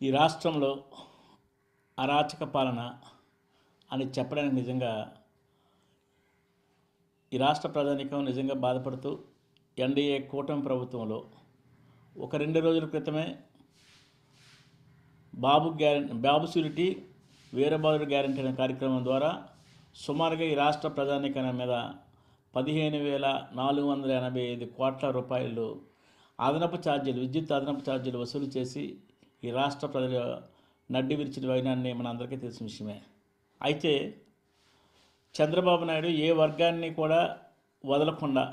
ఈ రాష్ట్రంలో అరాచక పాలన అని చెప్పడానికి నిజంగా ఈ రాష్ట్ర ప్రజానికం నిజంగా బాధపడుతూ ఎన్డీఏ కూటమి ప్రభుత్వంలో ఒక రెండు రోజుల క్రితమే Babu guarantee Babu surety Veerababu guarantee అనే కార్యక్రమం ద్వారా సుమారుగా ఈ రాష్ట్ర ప్రజానికం మీద పదిహేను వేల నాలుగు వందల ఎనభై ఐదు కోట్ల రూపాయలు అదనపు ఛార్జీలు విద్యుత్ అదనపు ఛార్జీలు వసూలు చేసి ఈ రాష్ట్ర ప్రజల నడ్డి విరిచిన వైనాన్ని మనందరికీ తెలిసిన విషయమే. అయితే చంద్రబాబు నాయుడు ఏ వర్గాన్ని కూడా వదలకుండా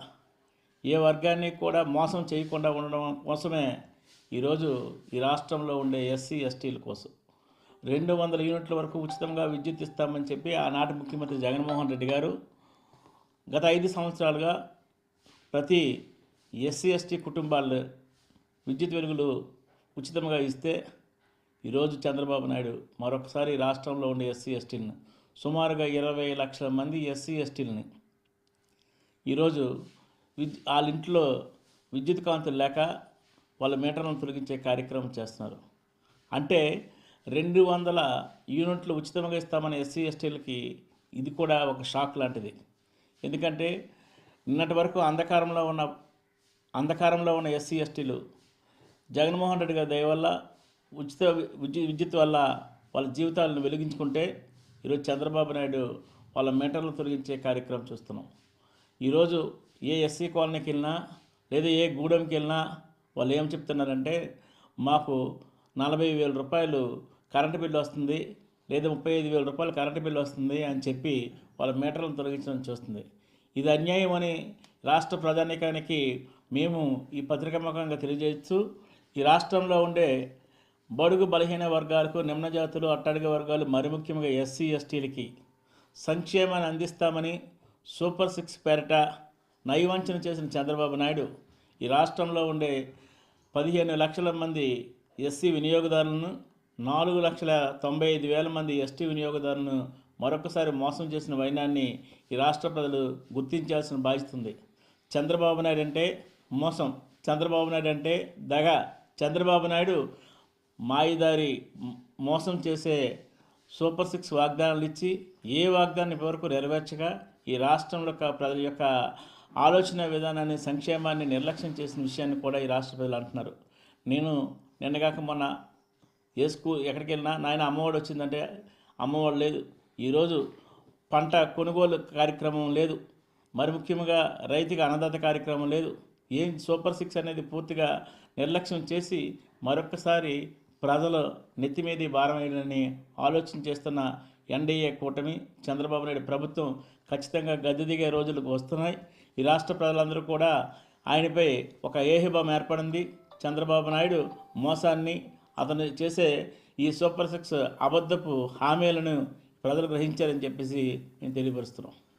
ఏ వర్గాన్ని కూడా మోసం చేయకుండా ఉండడం కోసమే ఈరోజు ఈ రాష్ట్రంలో ఉండే ఎస్సీ ఎస్టీల కోసం. రెండు వందల యూనిట్ల వరకు ఉచితంగా విద్యుత్ ఇస్తామని చెప్పి ఆనాటి ముఖ్యమంత్రి జగన్మోహన్ రెడ్డి గారు గత ఐదు సంవత్సరాలుగా ప్రతి ఎస్సీ ఎస్టీ కుటుంబాలు విద్యుత్ వెలుగులు ఉచితంగా ఇస్తే ఈరోజు చంద్రబాబు నాయుడు మరొకసారి రాష్ట్రంలో ఉండే ఎస్సీ ఎస్టీలను సుమారుగా ఇరవై లక్షల మంది ఎస్సీ ఎస్టీలని. ఈరోజు విద్యు వాళ్ళ ఇంట్లో విద్యుత్ కాంతులు లేక వాళ్ళ మీటర్లను తొలగించే కార్యక్రమం చేస్తున్నారు. అంటే రెండు వందల యూనిట్లు ఉచితంగా ఇస్తామని ఎస్సీ ఎస్టీలకి ఇది కూడా ఒక షాక్ లాంటిది. ఎందుకంటే నిన్నటి వరకు అంధకారంలో ఉన్న అంధకారంలో ఉన్న ఎస్సీ ఎస్టీలు జగన్మోహన్ రెడ్డి గారి దయవల్ల ఉచిత విద్యుత్ వల్ల వాళ్ళ జీవితాలను వెలిగించుకుంటే ఈరోజు చంద్రబాబు నాయుడు వాళ్ళ మీటర్లు తొలగించే కార్యక్రమం చూస్తున్నాం. ఈరోజు ఏ ఎస్సీ కాలనీకి వెళ్ళినా లేదా ఏ గూడెంకి వెళ్ళినా వాళ్ళు ఏం చెప్తున్నారంటే మాకు నలభై వేల రూపాయలు కరెంటు బిల్లు వస్తుంది లేదా ముప్పై ఐదు వేల రూపాయలు కరెంటు బిల్లు వస్తుంది అని చెప్పి వాళ్ళ మీటర్లను తొలగించడం చూస్తుంది. ఇది అన్యాయం అని రాష్ట్ర ప్రధానికానికి మేము ఈ పత్రికాముఖంగా తెలియజేస్తూ ఈ రాష్ట్రంలో ఉండే బడుగు బలహీన వర్గాలకు నిమ్న జాతులు అట్టడుగు వర్గాలు మరి ముఖ్యంగా ఎస్సీ ఎస్టీలకి సంక్షేమాన్ని అందిస్తామని సూపర్ సిక్స్ పేరట నయవంచన చేసిన చంద్రబాబు నాయుడు ఈ రాష్ట్రంలో ఉండే పదిహేను లక్షల మంది ఎస్సీ వినియోగదారులను నాలుగు లక్షల తొంభై ఐదు వేల మంది ఎస్టీ వినియోగదారులను మరొకసారి మోసం చేసిన వైనాన్ని ఈ రాష్ట్ర ప్రజలు గుర్తించాల్సిన బాధ్యత ఉంది. చంద్రబాబు నాయుడు అంటే మోసం. చంద్రబాబు నాయుడు అంటే దగ. చంద్రబాబు నాయుడు మాయదారి మోసం చేసే సూపర్ సిక్స్ వాగ్దానాలు ఇచ్చి ఏ వాగ్దానం ఇప్పటివరకు నెరవేర్చగా ఈ రాష్ట్రంలో యొక్క ప్రజల యొక్క ఆలోచన విధానాన్ని సంక్షేమాన్ని నిర్లక్ష్యం చేసిన విషయాన్ని కూడా ఈ రాష్ట్ర ప్రజలు అంటున్నారు. నేను నిన్నగాక మొన్న ఏ స్కూల్ ఎక్కడికి వెళ్ళినా నాయన అమ్మఒడి వచ్చిందంటే అమ్మఒడి లేదు. ఈరోజు పంట కొనుగోలు కార్యక్రమం లేదు. మరి ముఖ్యంగా రైతుకి అన్నదాత కార్యక్రమం లేదు. ఏం సూపర్ సిక్స్ అనేది పూర్తిగా నిర్లక్ష్యం చేసి మరొకసారి ప్రజలు నెత్తి మీద ఆలోచన చేస్తున్న ఎన్డీఏ కూటమి చంద్రబాబు నాయుడు ప్రభుత్వం ఖచ్చితంగా గద్దె దిగే రోజులకు వస్తున్నాయి. ఈ రాష్ట్ర ప్రజలందరూ కూడా ఆయనపై ఒక ఏహిభం ఏర్పడింది. చంద్రబాబు నాయుడు మోసాన్ని అతను చేసే ఈ సూపర్ సిక్స్ అబద్ధపు హామీలను ప్రజలు గ్రహించారని చెప్పేసి నేను తెలియపరుస్తున్నాం.